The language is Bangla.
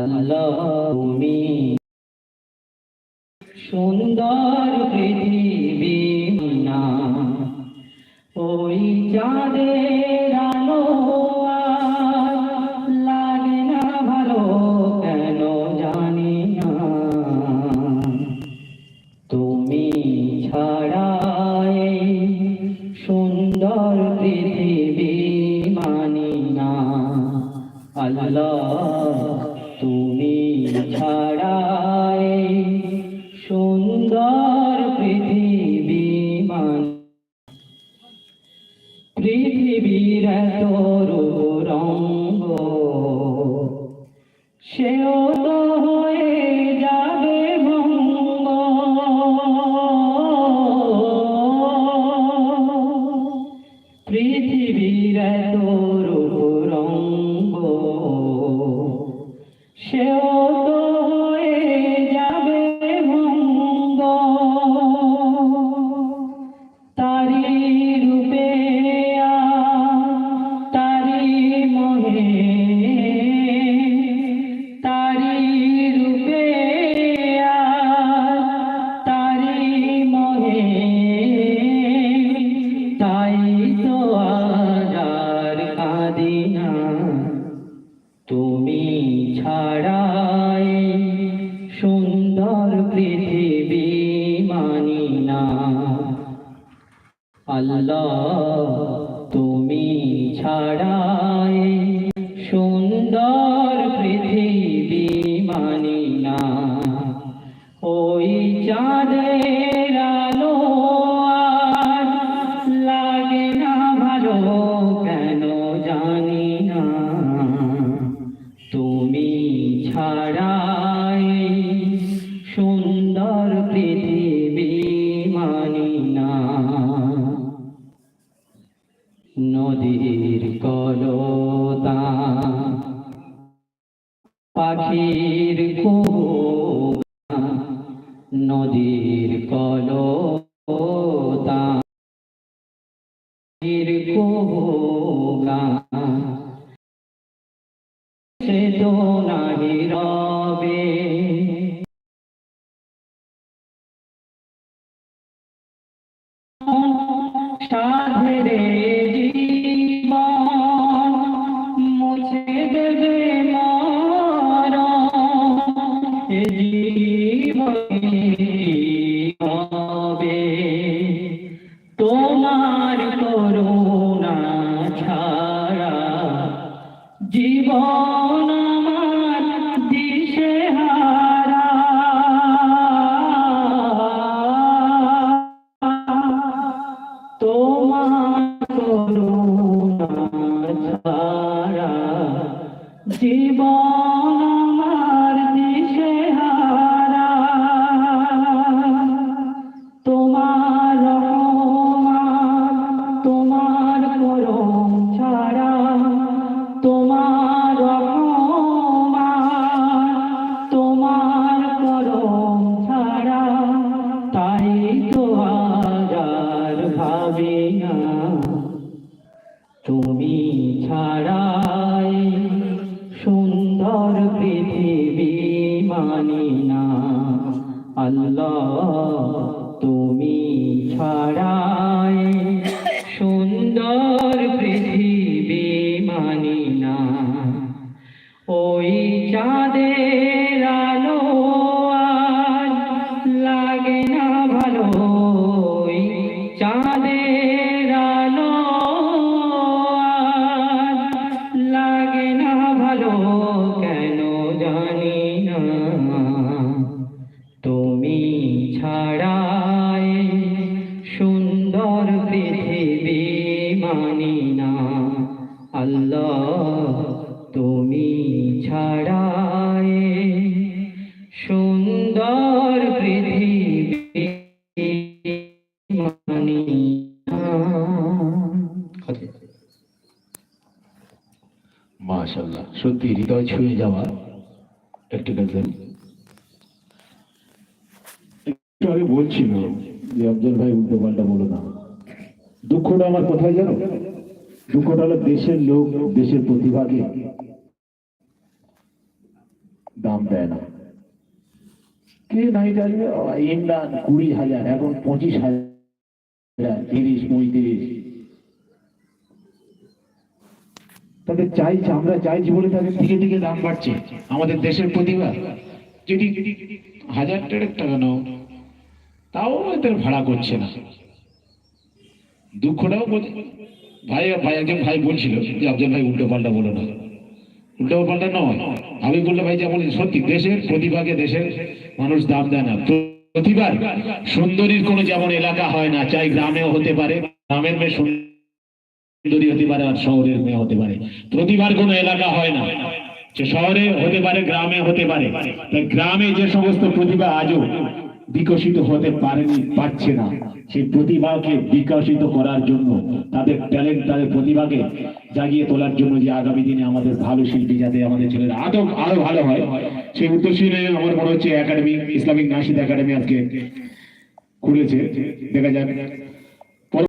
আল্লাহ তুমি সুন্দর পৃথিবী না, ওই চাঁদের আলো লাগে ভালো কেন জানি না। তুমি ছাড়া এই সুন্দর পৃথিবী মানি না, আল্লাহ। ছাড়া এই সুন্দর পৃথিবী মানি। পৃথিবীর এত রঙ্গ সেও তো কাঁদিনা তুমি ছাড়াই সুন্দর পৃথিবী মানি না। আল্লাহ, তুমি ছাড়াই সুন্দর পৃথিবী মানি না। ওই চাঁদের পাখির নদীর কলতা। সে তো নাহি রবে। হবে। তোমার করুণা ছাড়া জীবন আমার দিশে হারা। তোমার করুণা ছাড়া জীবন তো ভাবি না। তুমি ছাড়াই সুন্দর পৃথিবী মানি না। আল্লাহ, তুমি ছাড়াই সুন্দর পৃথিবী মানি না। ওই চাঁদের পৃথিবী মানি আল্লাহ সত্যি হৃদয় ছুঁয়ে যাওয়া একটি গাজন একটু আগে বলছিল যে অফজল ভাই উল্টো পাল্টা বলো না। দুঃখটা আমার কোথায় জানো? দুঃখটা হলো দেশের লোক দেশের প্রতিভাকে দাম দেয় না। কে নাই ও, ইমরান কুড়ি হাজার এখন পঁচিশ হাজার তিরিশ পঁয়ত্রিশ। তাদের চাইছে আমরা চাইছি বলে তাদের দিকে দিকে দাম বাড়ছে। আমাদের দেশের প্রতিভা। যদি হাজার টাকা নাও তাও এদের ভাড়া করছে না। দুঃখটাও বোঝে। ভাই ভাই, একজন ভাই বলছিল যে, আফজাল ভাই উল্টো পাল্টা বলো না। উল্টো পাল্টা নয়। আমি বললে ভাই যেমন সত্যি, দেশের প্রতিভাকে দেশের মানুষ দাম দেয় না। প্রতিভার সুন্দরীর কোনো যেমন এলাকা হয় না, চাই গ্রামেও হতে পারে, গ্রামের মেয়ে সুন্দরী হতে পারে আর শহরের মেয়ে হতে পারে। প্রতিভার কোনো এলাকা হয় না। শহরে হতে পারে, গ্রামে হতে পারে। গ্রামে যে সমস্ত প্রতিভা আজও বিকশিত হতে পারেনি, পারছে না। সেই প্রতিভাকে বিকশিত করার জন্য, তাদের ট্যালেন্ট তাদের প্রতিভাকে জাগিয়ে তোলার জন্য যে আগামী দিনে আমাদের ভালো শিল্পী যাতে আমাদের ছেলেরা আরও আরও ভালো হয়, সেই উদ্দেশ্যে আমার মনে হচ্ছে একাডেমি ইসলামিক নাসিদ একাডেমি আজকে খুলেছে। দেখা যাক।